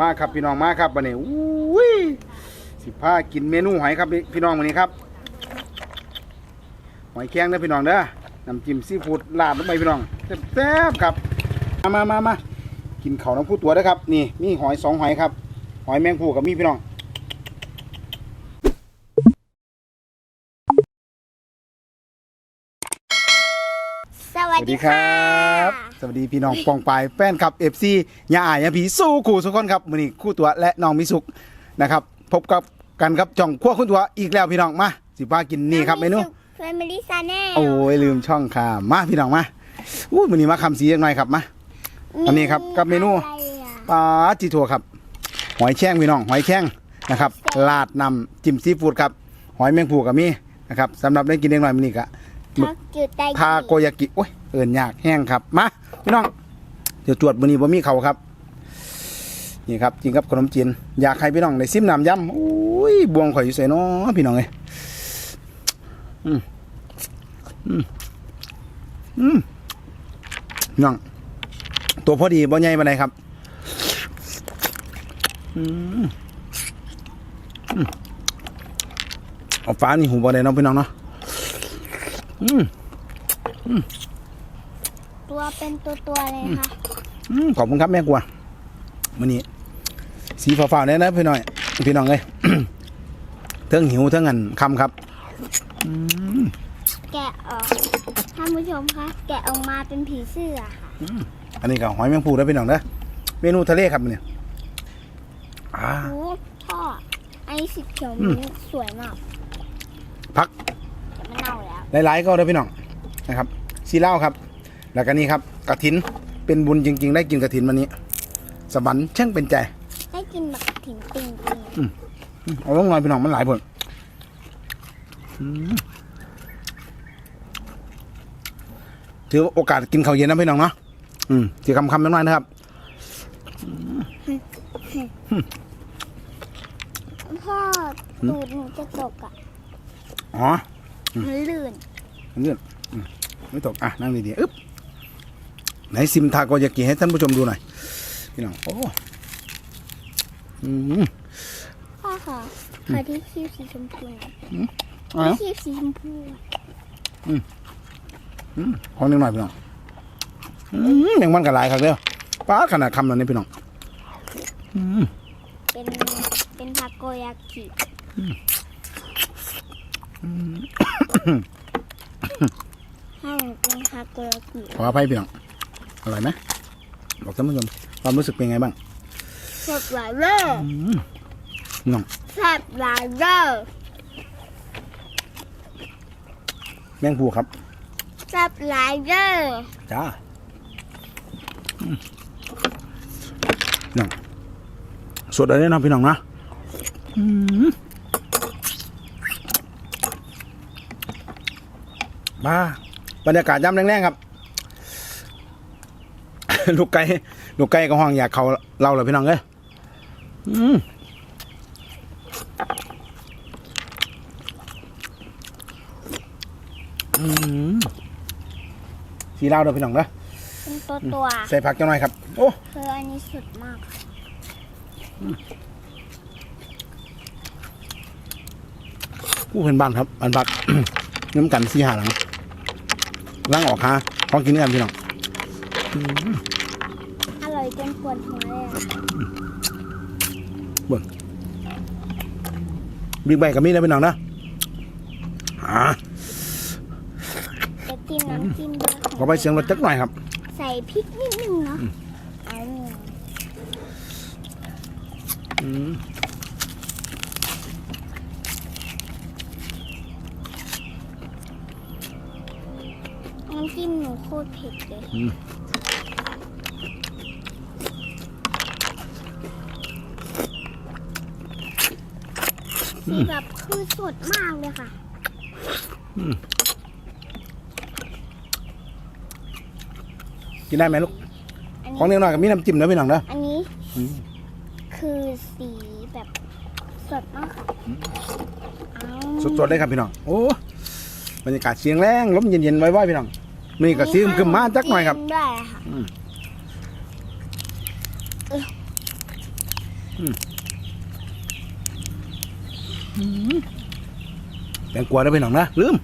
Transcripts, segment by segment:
มาครับพี่น้องมาครับวันนี้อุ้ยสิพากินเมนูหอยครับพี่น้องวันนี้ครับหอยแข้งเด้พี่น้องเด้อน้ำจิ้มซีฟู้ดลาบลงไปพี่น้องแซ่บๆครับมามามามากินเขาน้ำผู้ตัวเด้ครับ นี่มีหอยสองหอยครับ หอยแมงผู้กับมีพี่น้อง วัสดีค่ะสวัสดีพี่น้องปองปายแฟนคลับเอฟซียาอายยาผีสู้ขู่สุกคนครับมือนี้คู่ตัวและน้องมิสุกนะครับ พบกับกันครับจ่องขั้วคุณตัวอีกแล้วพี่น้องมาสิพากินนี่ครับเมนูเฟมิลี่ซาแนลโอ้ยลืมช่องค่ะมาพี่น้องมาอู้มือนี้มาคำสียังไงครับมาอันนี้ครับกับเมนูอะไรอะปลาจีทัวครับ หอยแช่งพี่น้องหอยแช่งนะครับลาดนำจิ้มซีฟู้ดครับหอยแมงผูกับมีนะครับสำหรับได้กินเองหน่อยมันนี่กะ ทักจุดไตทาโกยากิโอ้ยเอิ่นยากแห้งครับมาพี่น้องเดี๋ยวจวดมือนี้บ่มีเขาครับ นี่ครับจริงครับขนมจีนอยากให้พี่น้องได้ซิมน้ำยำโอ้ยบวงข่อยอยู่ใส่น้อพี่น้องเอ้ยอืมอืมอืมพี่น้องตัวพอดีบ่ใหญ่ปานใดครับอืมอืมเอาฟ้านี่หูบ่ได้เนาะพี่น้องเนาะ อืมตัวเป็นตัวตัวๆเลยค่ะอืมขอบคุณครับแม่กลัววันนี้ สีฟ้าๆเนี่ยนะพี่น้อยพี่น้องเลย เทิงหิวเทิงอันคำครับแกะออกท่านผู้ชมคะแกะออกมาเป็นผีเสื้อค่ะอันนี้ก็หอยแมงภูแล้วพี่น้องนะเมนูทะเลครับเนี่ยอ่า โอ้พ่อไอ้สีเขียวอืมนี้สวยมาก พัก หลายๆก็ได้พี่น้องนะครับซีเหล้าครับ แล้วก็นี่ครับกระถินเป็นบุญจริง ๆ ได้กินกระถินวันนี้ สวรรค์ช่างเป็นใจได้กินแบบถิงติงติงอืมเอาลงหน่อยพี่น้องมันหลายผลอืมถือโอกาสกินข้าวเย็นนะพี่น้องเนาะอืมถือคำคำๆน้อยๆนะครับพ่อตูดหนูจะตกอะ อ๋อมันลื่น เงื่อนอืมไม่ตกอะนั่งดีๆอึ๊บไหนซิมทาโกยากิให้ท่านผู้ชมดูหน่อยพี่น้องโอ้อืมพ่อค่ะขอที่คีบสีชมพูหน่อยเอ๋อที่คีบสีชมพูของนิดหน่อยพี่น้องอืมยังมันกับลายครับเด้อป้าดขนาดคำแล้วนี่พี่น้องอืมเป็นเป็นทาโกยากิให้หนูเป็นทา โกยากิขออภัยพี่น้องอร่อยไหมบอกท่านผู้ชมความรู้สึกเป็นไงบ้างแซ่บหลายเด้ออืมพี่น้องแซ่บหลายเด้อแมงภูครับแซ่บหลายเด้อจ้าอืมพี่น้องสดเลยนะพี่น้องนะอืมมา บรรยากาศย่ำแรงๆครับ ลูกไก่ลูกไก่ก็ห้องอยากเขาเราเลยพี่น้องเอ้ยอืมอืมสีเหล้าเด้อพี่น้องเด้อเป็นตัวตัวใส่ผักจังหน่อยครับ โอ้คืออันนี้สุดมากผู้เพื่อนบ้านครับบ้านพักน้ำกันสีหาหลัง ล้างออกหาของกินกันพี่น้องอร่อยจนปวดหัวเลยอะบิ๊กไบกับมีนะพี่น้องนะอ่าจะจิ้มน้ำจิ้มด้วยขอไปเสียงรถจักหน่อยครับ ใส่พริกนิดนึงเนาะเอา อืม น้ำจิ้มหนูโคตรเผ็ดเลยคือแบบคือสดมากเลยค่ะ กินได้ไหมลูก อันของนี้ เล็กน้อยกับมีน้ำจิ้มนะพี่น้องนะอันนี้อืม คือสีแบบสดมากค่ะเอาสดๆเลยครับพี่น้อง โอ้ บรรยากาศเสียงแรงลมเย็นๆไว้ๆพี่น้อง มีกระซิมขึ้นมาจักหน่อยครับแด้ค่ะอืม แตงกวาได้ไปหน่องนะลืม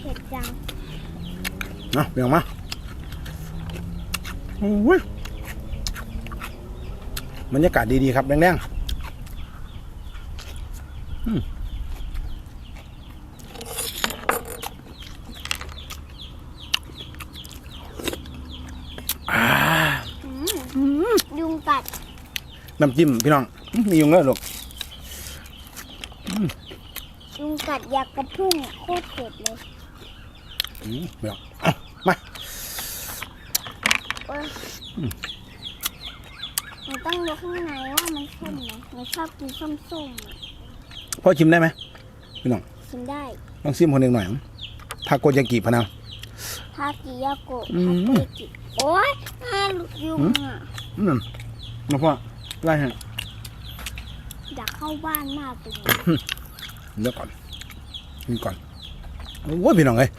เผ็ดจังนะเปียงมาโอ้ยบรรยากาศดีๆครับแดงๆอืมอ่า อืมยุงกัด น้ำจิ้มพี่น้องอื้อมียุงแล้วลูกยุงกัดอยากกระพุ่งโคตรเผ็ดเลยอืมพี่น้องเอามาเอ้ยหนูต้องดูข้างในว่ามันส้มไหมหนูชอบกินส้มๆอะพ่อชิมได้ไหมพี่น้องกินได้ลองซิมคนหนึ่งหน่อยทาโกยากิพะนังทากิยาโกะอืมทาเกกิโอ๊ยน่าลุกยุงอะ อืมมาพ่อ ไล่ให้อยากเข้าบ้านมากเลยเดี๋ยวก่อนกินก่อนโอ้ยพี่น้องเอ้ย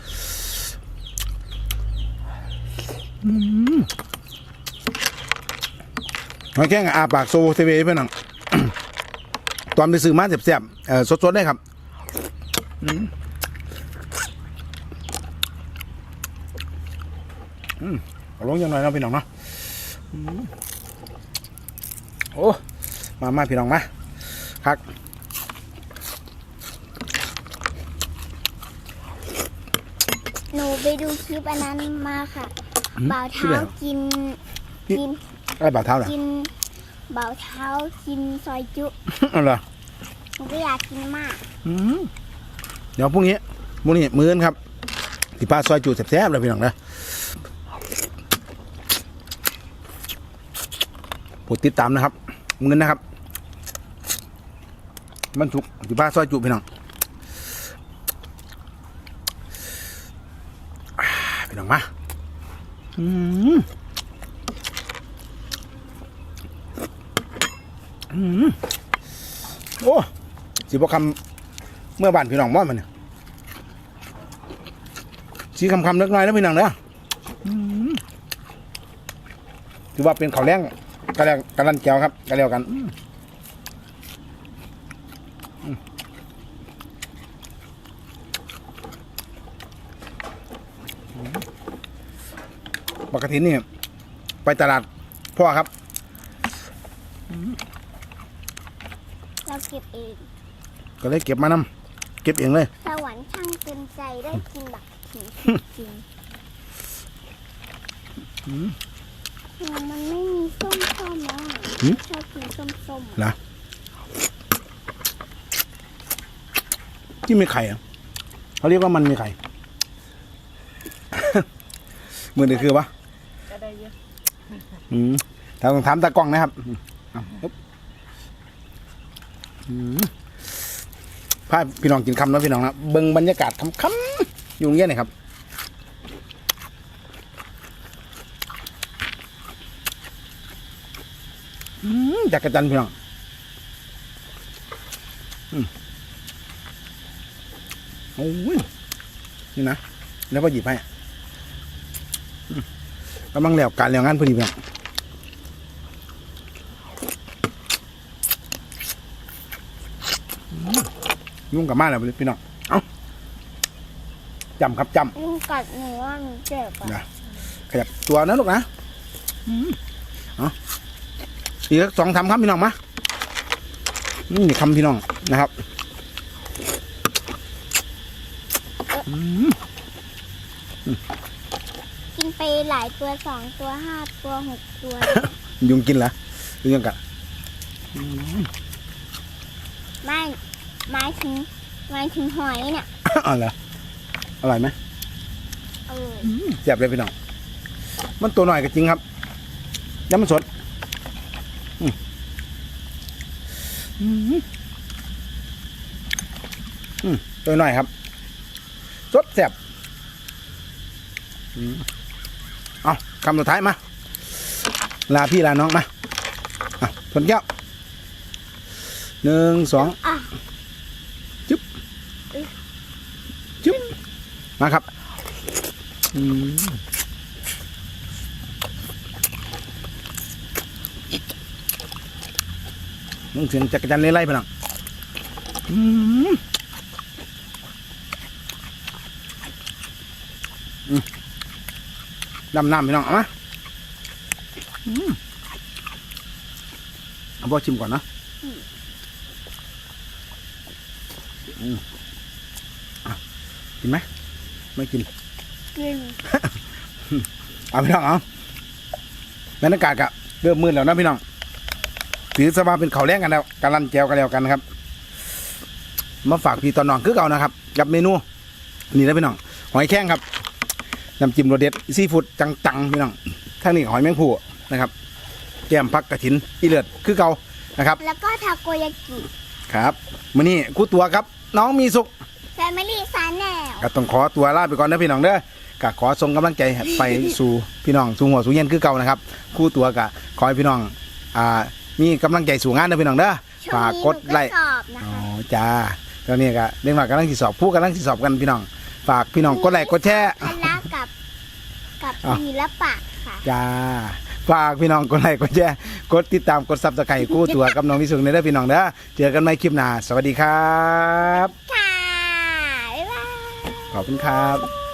อืมมาแกงอาปากโซเทเวพี่น้องตอนไปซื้อมาเสียบๆเออสดๆได้ครับอืมอืมเอาลงยังหน่อยเนาะพี่น้องเนาะอืม โอ้มามาพี่น้องมาคักหนูไปดูคลิปอันนั้นมาค่ะอืมบ่าวคลิปเท้าอะไรเหรอกินนี่กินอะไรบาดเท้าเหรอกินบ่าวเท้ากินซอยจุเอาเหรอหนูก็อยากกินมากอืมเดี๋ยวพรุ่งนี้พรุ่งนี้มื้อนครับสิป้าซอยจูแซ่บๆเลยพี่น้องนะโป รดติดตามนะครับมื้อนนะครับ มันสุกสิป้าซอยจูพี่น้องพี่น้องมาอืมอืมโอ้สิบคำเมื่อบ้านพี่น้องมอนมันเนี่ยสีคำคำเล็กน้อยนะพี่น้องเด้ออืมถือว่าเป็นข้าวแรง กระแลกระลันแก้วครับกระเลียวกันอืมอืมปกตินี่ไปตลาดพ่อครับ เราเก็บเอง ก็เลยเก็บมานำเก็บเองเลย สวรรค์ช่างเต็มใจได้กินบักผีจริงอืมๆ มันไม่มีส้มๆแล้วอะหืมชอบกินส้มๆอะนะที่มีไข่อะเขาเรียกว่ามันมีไข่มือนี่คือปะก็ได้เยอะอืมแต่ต้องถามตากล้องนะครับอืมเอาปึ๊บอืมพาพี่น้องกินคำนะพี่น้องนะเบิ่งบรรยากาศคำคำๆอยู่ตรงนี้หน่อยครับ อืม จักรจันทร์พี่น้องอืมโอ้ยนี่นะแล้วก็หยิบให้อืมกำลังแล้วการแล้วงานพอดีพี่น้องอืมยุ่งกับมาแล้วพี่น้องเอ้าจำครับจำยุงกัดหนูว่ามันเจ็บอะนะขยับตัวนะลูกนะอืมเอา อีกสักสองทำครับพี่น้องมานี่คำพี่น้องนะครับอืมกินไปหลายตัวสองตัวห้าตัวหกตัว ยุงกินเหรอยุงยังกัดไม่หมายถึงหมายถึงหอยเนี่ยอ๋อเหรออร่อยไหมเออแซ่บเลยพี่น้อง มันตัวหน่อยก็จริงครับยังมันสดอืม อืมอืมตัวหน่อยครับสดแซ่บอืมเอาคำสุดท้ายมา ลาพี่ลาน้องมาอะชนแก้วหนึ่งสองอะจุ๊บมาครับ อืม มึงเสียงจักรจันไล่ๆพี่น้องอืมอืมดำน้ำพี่น้องเอามาอืมเอาบอกชิมก่อนนะอืมอะกินไหมไม่กินกินเอาพี่น้องเอาบรรยากาศกะเริ่มมืดแล้วนะพี่น้อง ถือสบาเป็นเขาวแรงกันแล้วการันแจวกันแล้วกันนะครับ มาฝากพี่ตอนน้องคือเก่านะครับ กับเมนูนี่นะพี่น้องหอยแข้งครับน้ำจิ้มรสเด็ดซีฟู้ดจังๆพี่น้องทั้งนี้หอยแมงผู้นะครับแก้มพักกระถินอีเลือดคือเก่านะครับ แล้วก็ทาโกยากิครับมื้อนี้คู่ตัวครับ น้องมีสุขแฟมิลี่ซาแนลก็ต้องขอตัวลาไปก่อนนะพี่น้องเด้อก็ขอส่งกำลังใจไปสู่พี่น้องสู่หัวสู่เย็นคือเก่านะครับ คู่ตัวก็ขอให้พี่น้องอ่า มีกำลังใจสู่งานนะพี่น้องเด้อช่วงฝากนี้กดหนูไลก็ค์สอบนะอ๋อคะจ้าตอนนี้ก็เรื่องว่ากำลังสิสอบผู้กำลังสิสอบกันพี่น้อง ฝากพี่น้องกดไลค์กดแชร์ พละกับกับอะศิลปะค่ะ จ้าฝากพี่น้องกดไลค์กดแชร์กดติดตามกดซับสไครต์กู้ตัวกับน้องวิสุงในเด้อพี่น้องเด้อเจอกันใหม่คลิปหน้าสวัสดีครับ ค่ะ บ๊ายบาย ขอบคุณครับ